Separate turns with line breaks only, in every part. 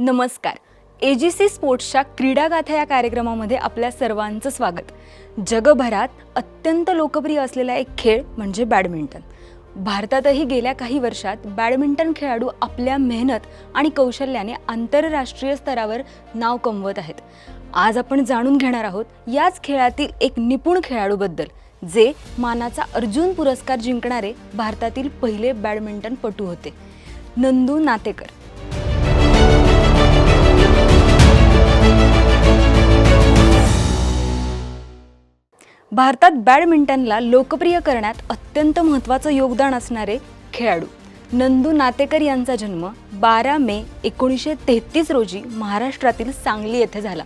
नमस्कार. ए जी सी स्पोर्ट्सच्या क्रीडागाथा या कार्यक्रमामध्ये आपल्या सर्वांचं स्वागत. जगभरात अत्यंत लोकप्रिय असलेला एक खेळ म्हणजे बॅडमिंटन. भारतातही गेल्या काही वर्षात बॅडमिंटन खेळाडू आपल्या मेहनत आणि कौशल्याने आंतरराष्ट्रीय स्तरावर नाव कमवत आहेत. आज आपण जाणून घेणार आहोत याच खेळातील एक निपुण खेळाडूबद्दल जे मानाचा अर्जुन पुरस्कार जिंकणारे भारतातील पहिले बॅडमिंटनपटू होते. नंदू नातेकर. भारतात बॅडमिंटनला लोकप्रिय करण्यात अत्यंत महत्त्वाचं योगदान असणारे खेळाडू. नंदू नातेकर यांचा जन्म बारा मे एकोणीसशे तेहतीस रोजी महाराष्ट्रातील सांगली येथे झाला.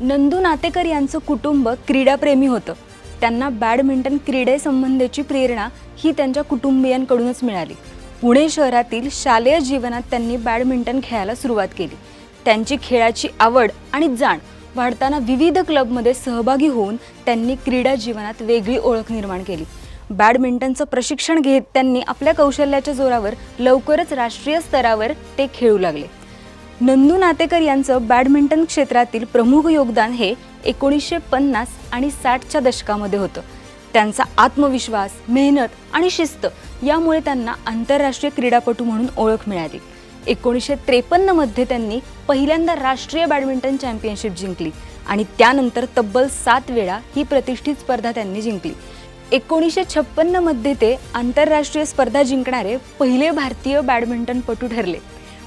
नंदू नातेकर यांचं कुटुंब क्रीडाप्रेमी होतं. त्यांना बॅडमिंटन क्रीडेसंबंधीची प्रेरणा ही त्यांच्या कुटुंबियांकडूनच मिळाली. पुणे शहरातील शालेय जीवनात त्यांनी बॅडमिंटन खेळायला सुरुवात केली. त्यांची खेळाची आवड आणि जाण वाढताना विविध क्लबमध्ये सहभागी होऊन त्यांनी क्रीडा जीवनात वेगळी ओळख निर्माण केली. बॅडमिंटनचं प्रशिक्षण घेत त्यांनी आपल्या कौशल्याच्या जोरावर लवकरच राष्ट्रीय स्तरावर ते खेळू लागले. नंदू नातेकर यांचं बॅडमिंटन क्षेत्रातील प्रमुख योगदान हे एकोणीसशे पन्नास आणि साठच्या दशकामध्ये होतं. त्यांचा आत्मविश्वास मेहनत आणि शिस्त यामुळे त्यांना आंतरराष्ट्रीय क्रीडापटू म्हणून ओळख मिळाली. एकोणीसशे त्रेपन्नमध्ये त्यांनी पहिल्यांदा राष्ट्रीय बॅडमिंटन चॅम्पियनशिप जिंकली आणि त्यानंतर तब्बल सात वेळा ही प्रतिष्ठित स्पर्धा त्यांनी जिंकली. एकोणीसशे छप्पन्नमध्ये ते आंतरराष्ट्रीय स्पर्धा जिंकणारे पहिले भारतीय बॅडमिंटनपटू ठरले.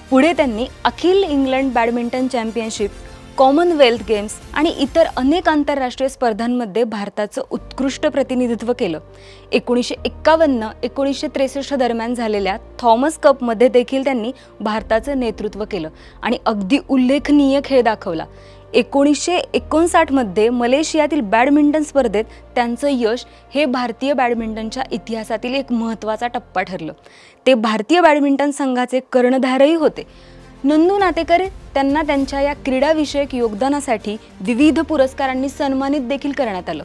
पुढे त्यांनी अखिल England badminton championship Commonwealth games आणि इतर अनेक आंतरराष्ट्रीय स्पर्धांमध्ये भारताचं उत्कृष्ट प्रतिनिधित्व केलं. एकोणीसशे एक्कावन्न एकोणीसशे त्रेसष्ट दरम्यान झालेल्या थॉमस कपमध्ये देखील त्यांनी भारताचं नेतृत्व केलं आणि अगदी उल्लेखनीय खेळ दाखवला. एकोणीसशे एकोणसाठमध्ये मलेशियातील बॅडमिंटन स्पर्धेत त्यांचं यश हे भारतीय बॅडमिंटनच्या इतिहासातील एक महत्त्वाचा टप्पा ठरलं. ते भारतीय बॅडमिंटन संघाचे कर्णधारही होते. नंदू नातेकर त्यांना त्यांच्या या क्रीडाविषयक योगदानासाठी विविध पुरस्कारांनी सन्मानित देखील करण्यात आलं.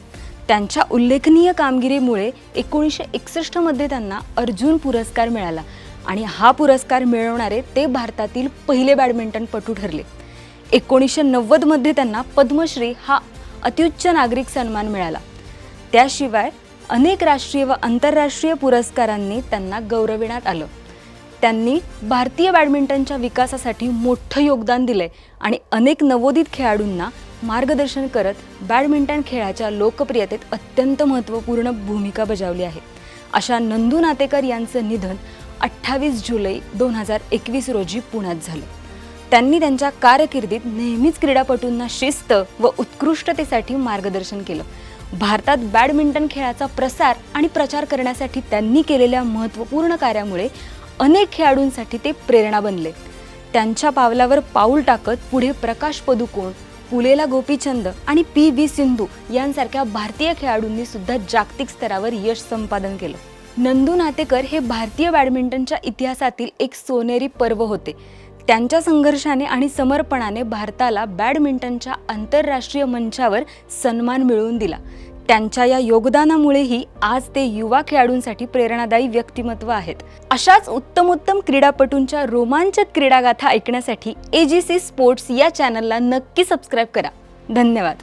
त्यांच्या उल्लेखनीय कामगिरीमुळे एकोणीसशे एकसष्टमध्ये त्यांना अर्जुन पुरस्कार मिळाला आणि हा पुरस्कार मिळवणारे ते भारतातील पहिले बॅडमिंटनपटू ठरले. एकोणीसशे नव्वदमध्ये त्यांना पद्मश्री हा अत्युच्च नागरिक सन्मान मिळाला. त्याशिवाय अनेक राष्ट्रीय व आंतरराष्ट्रीय पुरस्कारांनी त्यांना गौरविण्यात आलं. त्यांनी भारतीय बॅडमिंटनच्या विकासासाठी मोठं योगदान दिलंय आणि अनेक नवोदित खेळाडूंना मार्गदर्शन करत बॅडमिंटन खेळाच्या लोकप्रियतेत अत्यंत महत्त्वपूर्ण भूमिका बजावली आहे. अशा नंदू नातेकर यांचं निधन अठ्ठावीस जुलै दोन हजार एकवीस रोजी पुण्यात झालं. त्यांनी त्यांच्या कारकिर्दीत नेहमीच क्रीडापटूंना शिस्त व उत्कृष्टतेसाठी मार्गदर्शन केलं. भारतात बॅडमिंटन खेळाचा प्रसार आणि प्रचार करण्यासाठी त्यांनी केलेल्या महत्त्वपूर्ण कार्यामुळे अनेक खेळाडूंसाठी ते प्रेरणा बनले. त्यांच्या पावलावर पाऊल टाकत पुढे प्रकाश पदुकोण पुलेला गोपीचंद आणि पी व्ही सिंधू यांसारख्या भारतीय खेळाडूंनी सुद्धा जागतिक स्तरावर यश संपादन केलं. नंदू नातेकर हे भारतीय बॅडमिंटनच्या इतिहासातील एक सोनेरी पर्व होते. त्यांच्या संघर्षाने आणि समर्पणाने भारताला बॅडमिंटनच्या आंतरराष्ट्रीय मंचावर सन्मान मिळवून दिला. त्यांच्या या योगदानामुळेही आज ते युवा खेळाडूंसाठी प्रेरणादायी व्यक्तिमत्व आहेत. अशाच उत्तमोत्तम क्रीडापटूंच्या रोमांचक क्रीडागाथा ऐकण्यासाठी ए जी सी स्पोर्ट्स या चॅनलला नक्की सबस्क्राईब करा. धन्यवाद.